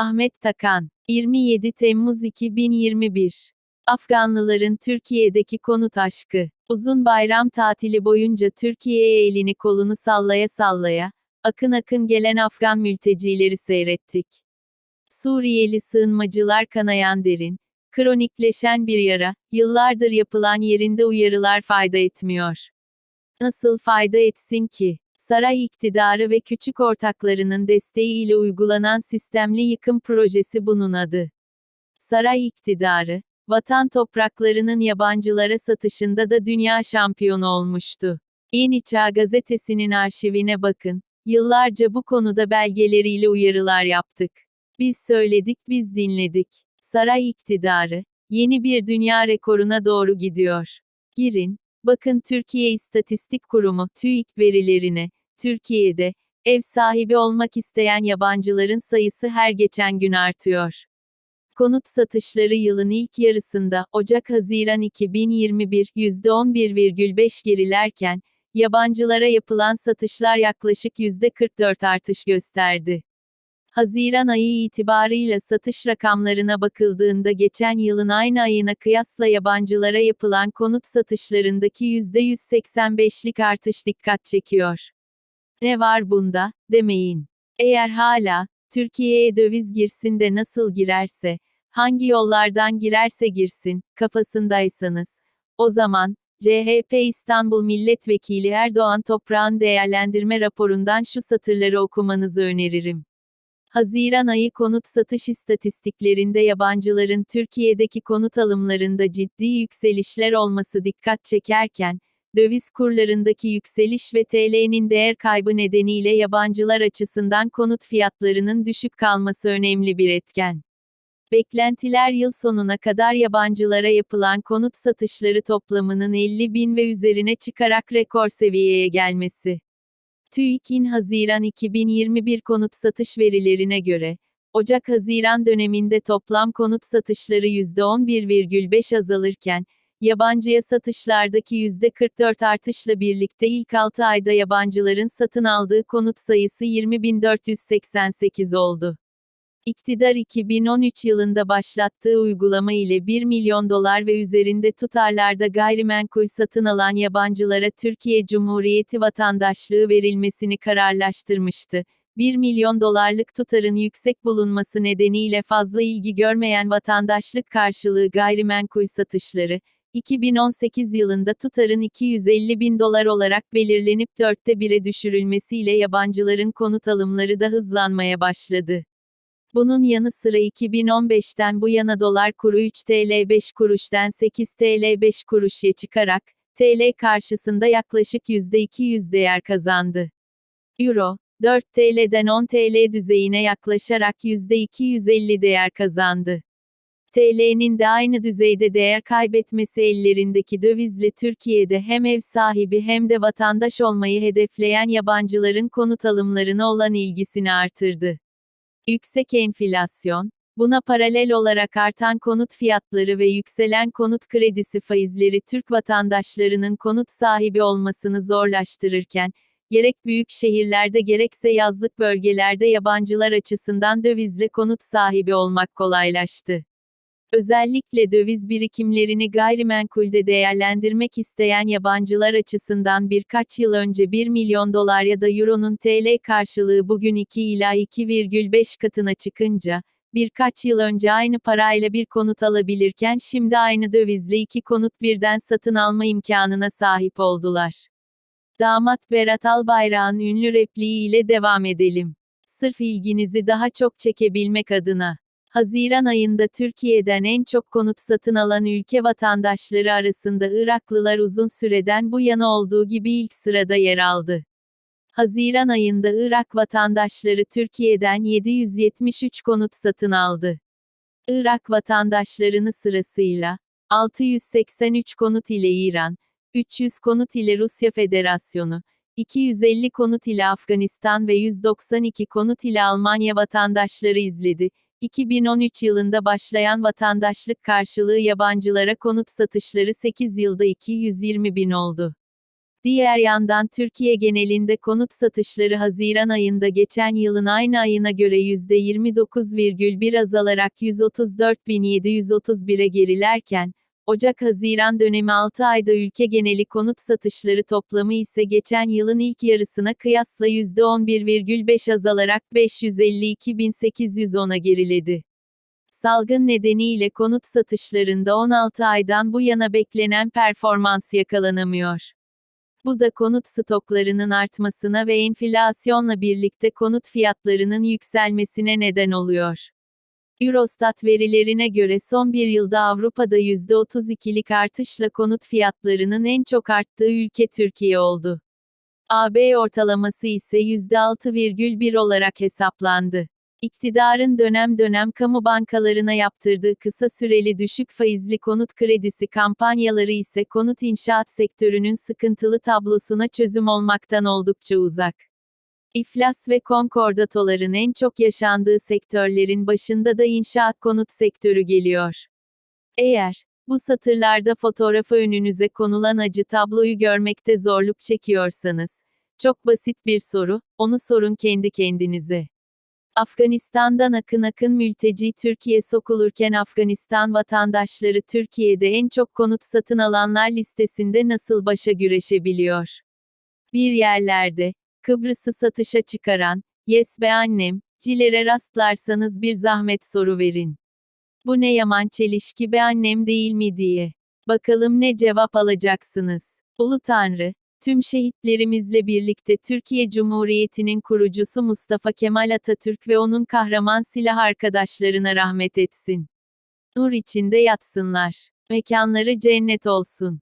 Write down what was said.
Ahmet Takan, 27 Temmuz 2021. Afganlıların Türkiye'deki konut aşkı. Uzun bayram tatili boyunca Türkiye'ye elini kolunu sallaya sallaya, akın akın gelen Afgan mültecileri seyrettik. Suriyeli sığınmacılar kanayan derin, kronikleşen bir yara, yıllardır yapılan yerinde uyarılar fayda etmiyor. Nasıl fayda etsin ki? Saray iktidarı ve küçük ortaklarının desteğiyle uygulanan sistemli yıkım projesi bunun adı. Saray iktidarı, vatan topraklarının yabancılara satışında da dünya şampiyonu olmuştu. Yeni Çağ gazetesinin arşivine bakın. Yıllarca bu konuda belgeleriyle uyarılar yaptık. Biz söyledik, biz dinledik. Saray iktidarı, yeni bir dünya rekoruna doğru gidiyor. Girin, bakın Türkiye İstatistik Kurumu, TÜİK verilerine. Türkiye'de, ev sahibi olmak isteyen yabancıların sayısı her geçen gün artıyor. Konut satışları yılın ilk yarısında, Ocak-Haziran 2021, %11,5 gerilerken, yabancılara yapılan satışlar yaklaşık %44 artış gösterdi. Haziran ayı itibarıyla satış rakamlarına bakıldığında geçen yılın aynı ayına kıyasla yabancılara yapılan konut satışlarındaki %185'lik artış dikkat çekiyor. Ne var bunda, demeyin. Eğer hala, Türkiye'ye döviz girsin de nasıl girerse, hangi yollardan girerse girsin, kafasındaysanız, o zaman, CHP İstanbul Milletvekili Erdoğan Toprağ'ın değerlendirme raporundan şu satırları okumanızı öneririm. Haziran ayı konut satış istatistiklerinde yabancıların Türkiye'deki konut alımlarında ciddi yükselişler olması dikkat çekerken, döviz kurlarındaki yükseliş ve TL'nin değer kaybı nedeniyle yabancılar açısından konut fiyatlarının düşük kalması önemli bir etken. Beklentiler yıl sonuna kadar yabancılara yapılan konut satışları toplamının 50 bin ve üzerine çıkarak rekor seviyeye gelmesi. TÜİK'in Haziran 2021 konut satış verilerine göre, Ocak-Haziran döneminde toplam konut satışları %11,5 azalırken, yabancıya satışlardaki %44 artışla birlikte ilk 6 ayda yabancıların satın aldığı konut sayısı 20.488 oldu. İktidar 2013 yılında başlattığı uygulama ile 1 milyon dolar ve üzerinde tutarlarda gayrimenkul satın alan yabancılara Türkiye Cumhuriyeti vatandaşlığı verilmesini kararlaştırmıştı. 1 milyon dolarlık tutarın yüksek bulunması nedeniyle fazla ilgi görmeyen vatandaşlık karşılığı gayrimenkul satışları, 2018 yılında tutarın 250 bin dolar olarak belirlenip dörtte bire düşürülmesiyle yabancıların konut alımları da hızlanmaya başladı. Bunun yanı sıra 2015'ten bu yana dolar kuru 3 TL 5 kuruşten 8 TL 5 kuruşa çıkarak, TL karşısında yaklaşık %200 değer kazandı. Euro, 4 TL'den 10 TL düzeyine yaklaşarak %250 değer kazandı. TL'nin de aynı düzeyde değer kaybetmesi ellerindeki dövizle Türkiye'de hem ev sahibi hem de vatandaş olmayı hedefleyen yabancıların konut alımlarına olan ilgisini artırdı. Yüksek enflasyon, buna paralel olarak artan konut fiyatları ve yükselen konut kredisi faizleri Türk vatandaşlarının konut sahibi olmasını zorlaştırırken, gerek büyük şehirlerde gerekse yazlık bölgelerde yabancılar açısından dövizle konut sahibi olmak kolaylaştı. Özellikle döviz birikimlerini gayrimenkulde değerlendirmek isteyen yabancılar açısından birkaç yıl önce 1 milyon dolar ya da euronun TL karşılığı bugün 2 ila 2,5 katına çıkınca, birkaç yıl önce aynı parayla bir konut alabilirken şimdi aynı dövizle iki konut birden satın alma imkanına sahip oldular. Damat Berat Albayrak'ın ünlü repliği ile devam edelim. Sırf ilginizi daha çok çekebilmek adına. Haziran ayında Türkiye'den en çok konut satın alan ülke vatandaşları arasında Iraklılar uzun süreden bu yana olduğu gibi ilk sırada yer aldı. Haziran ayında Irak vatandaşları Türkiye'den 773 konut satın aldı. Irak vatandaşlarını sırasıyla 683 konut ile İran, 300 konut ile Rusya Federasyonu, 250 konut ile Afganistan ve 192 konut ile Almanya vatandaşları izledi. 2013 yılında başlayan vatandaşlık karşılığı yabancılara konut satışları 8 yılda 220 bin oldu. Diğer yandan Türkiye genelinde konut satışları Haziran ayında geçen yılın aynı ayına göre %29,1 azalarak 134.731'e gerilerken, Ocak-Haziran dönemi 6 ayda ülke geneli konut satışları toplamı ise geçen yılın ilk yarısına kıyasla %11,5 azalarak 552.810'a geriledi. Salgın nedeniyle konut satışlarında 16 aydan bu yana beklenen performans yakalanamıyor. Bu da konut stoklarının artmasına ve enflasyonla birlikte konut fiyatlarının yükselmesine neden oluyor. Eurostat verilerine göre son bir yılda Avrupa'da %32'lik artışla konut fiyatlarının en çok arttığı ülke Türkiye oldu. AB ortalaması ise %6,1 olarak hesaplandı. İktidarın dönem dönem kamu bankalarına yaptırdığı kısa süreli düşük faizli konut kredisi kampanyaları ise konut inşaat sektörünün sıkıntılı tablosuna çözüm olmaktan oldukça uzak. İflas ve konkordatoların en çok yaşandığı sektörlerin başında da inşaat konut sektörü geliyor. Eğer bu satırlarda fotoğrafı önünüze konulan acı tabloyu görmekte zorluk çekiyorsanız, çok basit bir soru, onu sorun kendi kendinize. Afganistan'dan akın akın mülteci Türkiye sokulurken Afganistan vatandaşları Türkiye'de en çok konut satın alanlar listesinde nasıl başa güreşebiliyor? Bir yerlerde, Kıbrıs'ı satışa çıkaran, yes be annem, cilere rastlarsanız bir zahmet soru verin. Bu ne yaman çelişki be annem değil mi diye. Bakalım ne cevap alacaksınız. Ulu Tanrı, tüm şehitlerimizle birlikte Türkiye Cumhuriyeti'nin kurucusu Mustafa Kemal Atatürk ve onun kahraman silah arkadaşlarına rahmet etsin. Nur içinde yatsınlar. Mekanları cennet olsun.